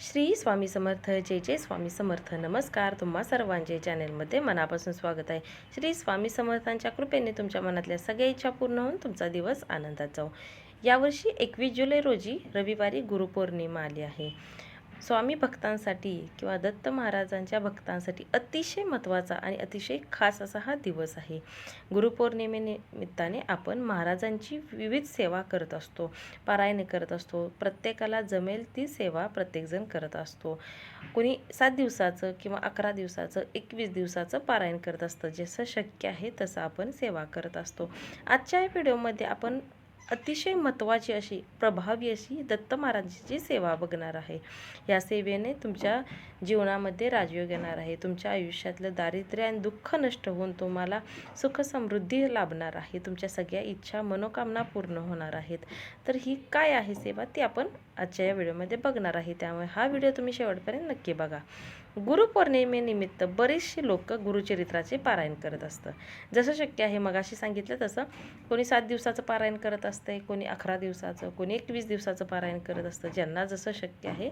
श्री स्वामी समर्थ जय जय स्वामी समर्थ. नमस्कार तुम्हा सर्वांचे चॅनेलमध्ये मनापासून स्वागत आहे. श्री स्वामी समर्थांच्या कृपेने तुमच्या मनातल्या सगळ्या इच्छा पूर्ण होऊन तुमचा दिवस आनंदात जाऊ यावर्षी एकवीस जुलै रोजी रविवारी गुरुपौर्णिमा आली आहे. स्वामी भक्तांसाठी किंवा दत्त महाराजांच्या भक्तांसाठी अतिशय महत्त्वाचा आणि अतिशय खास असा हा दिवस आहे. गुरुपौर्णिमेनिमित्ताने आपण महाराजांची विविध सेवा करत असतो. पारायण करत असतो. प्रत्येकाला जमेल ती सेवा प्रत्येकजण करत असतो. कोणी सात दिवसाचं किंवा अकरा दिवसाचं एकवीस दिवसाचं पारायण करत असतं. जसं शक्य आहे तसं आपण सेवा करत असतो. आजच्या या व्हिडिओमध्ये आपण अतिशय महत्त्वाची अशी प्रभावी अशी दत्त महाराजांची सेवा बघणार आहे. या सेवेने तुमच्या जीवनामध्ये राजयोग येणार आहे. तुमच्या आयुष्यातलं दारिद्र्य आणि दुःख नष्ट होऊन तुम्हाला सुख समृद्धी लाभणार आहे. तुमच्या सगळ्या इच्छा मनोकामना पूर्ण होणार आहेत. तर ही काय आहे सेवा? ती आपण आजच्या या व्हिडिओमध्ये बघणार आहे. त्यामुळे हा व्हिडिओ तुम्ही शेवटपर्यंत नक्की बघा. गुरुपौर्णिमेनिमित्त बरेचसे लोक गुरुचरित्राचे पारायण करत असतं जसं शक्य आहे मगाशी सांगितलं तसं कोणी सात दिवसाचं पारायण करत असतं कोणी अकरा दिवसाचं कोणी एकवीस दिवसाचं पारायण करत असतं. ज्यांना जसं शक्य आहे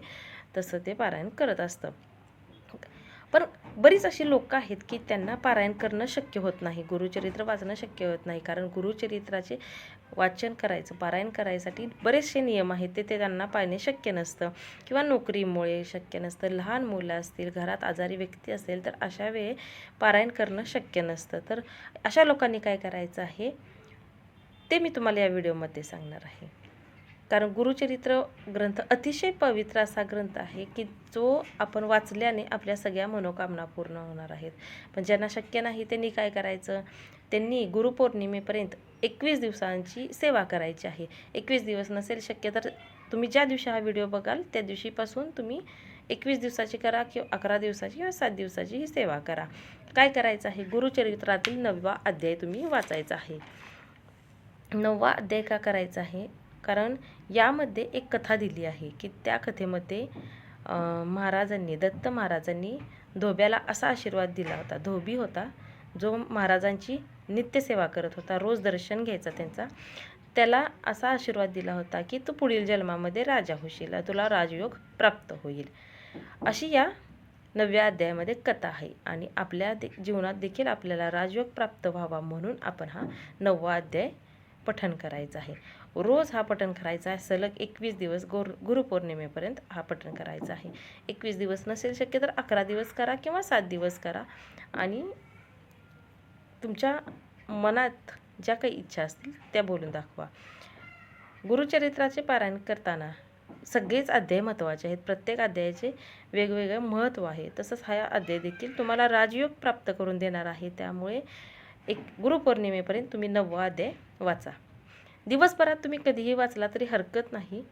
तसं ते पारायण करत असतं. पण बरीच अशी लोक आहेत की त्यांना पारायण करणं शक्य होत नाही गुरुचरित्र वाचणं शक्य होत नाही. कारण गुरुचरित्राचे वाचन करायचं पारायण करायसाठी बरेचसे नियम आहेत ते ते त्यांना पाळणे शक्य नसतं. किंवा नोकरीमुळे शक्य नसतं लहान मुलं असतील घरात आजारी व्यक्ती असेल तर अशा वेळी पारायण करणं शक्य नसतं. तर अशा लोकांनी काय करायचं आहे? ते मी तुम्हाला या व्हिडिओमध्ये सांगणार आहे. कारण गुरुचरित्र ग्रंथ अतिशय पवित्र असा ग्रंथ आहे की जो आपण वाचल्याने आपल्या सगळ्या मनोकामना पूर्ण होणार आहेत. पण ज्यांना शक्य नाही त्यांनी काय करायचं? त्यांनी गुरुपौर्णिमेपर्यंत एकवीस दिवसांची सेवा करायची आहे. एकवीस दिवस नसेल शक्य तर तुम्ही ज्या दिवशी हा व्हिडिओ बघाल त्या दिवशीपासून तुम्ही एकवीस दिवसाची करा किंवा अकरा दिवसाची किंवा सात दिवसाची ही सेवा करा. काय करायचं आहे? गुरुचरित्रातील नववा अध्याय तुम्ही वाचायचा आहे. नववा अध्याय का करायचा आहे? कारण यामध्ये एक कथा दिली आहे की त्या कथेमध्ये महाराजांनी दत्त महाराजांनी धोब्याला असा आशीर्वाद दिला होता. धोबी होता जो महाराजांची नित्यसेवा करत होता रोज दर्शन घ्यायचा त्यांचा. त्याला असा आशीर्वाद दिला होता की तू पुढील जन्मामध्ये राजा होशील तुला राजयोग प्राप्त होईल. अशी या नवव्या अध्यायामध्ये कथा आहे आणि आपल्या दे जीवनात देखील आपल्याला राजयोग प्राप्त व्हावा म्हणून आपण हा नववा अध्याय पठण करायचं आहे. रोज हा पठण करायचा आहे. सलग एकवीस दिवस गोर गुरुपौर्णिमेपर्यंत हा पठण करायचा आहे. एकवीस दिवस नसेल शक्य तर अकरा दिवस करा किंवा सात दिवस करा. आणि तुमच्या मनात ज्या काही इच्छा असतील त्या बोलून दाखवा. गुरुचरित्राचे पारायण करताना सगळेच अध्याय महत्त्वाचे आहेत. प्रत्येक अध्यायाचे वेगवेगळे महत्त्व आहे. तसंच हा अध्याय देखील तुम्हाला राजयोग प्राप्त करून देणार आहे. त्यामुळे एक गुरुपौर्णिमेपर्यंत तुम्ही नववा अध्याय वाचा. दिवसभरात तुम्ही कधीही वाचला तरी हरकत नाही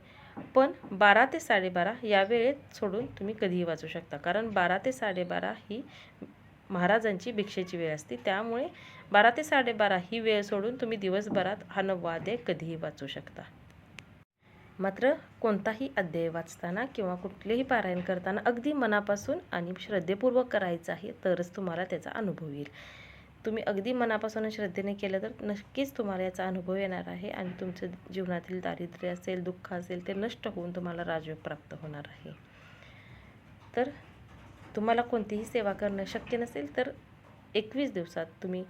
पण बारा ते साडेबारा या वेळेत सोडून तुम्ही कधीही वाचू शकता. कारण बारा ते साडेबारा ही महाराजांची भिक्षेची वेळ असते. त्यामुळे बारा ते साडेबारा ही वेळ सोडून तुम्ही दिवसभरात हा नववा अध्याय कधीही वाचू शकता. मात्र कोणताही अध्याय वाचताना किंवा कुठलेही पारायण करताना अगदी मनापासून आणि श्रद्धेपूर्वक करायचं आहे तरच तुम्हाला त्याचा अनुभव येईल. तुम्ही अगदी मनापासून श्रद्धेने केलं तर नक्कीच तुम्हाला याचा अनुभव येणार आहे आणि तुमचं जीवनातील दारिद्र्य असेल दुःख असेल ते नष्ट होऊन तुम्हाला राजयोग प्राप्त होणार आहे. तर तुम्हाला कोणतीही सेवा करणं शक्य नसेल तर एकवीस दिवसात तुम्ही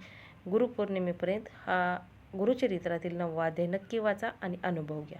गुरुपौर्णिमेपर्यंत हा गुरुचरित्रातील नववा अध्याय नक्की वाचा आणि अनुभव घ्या.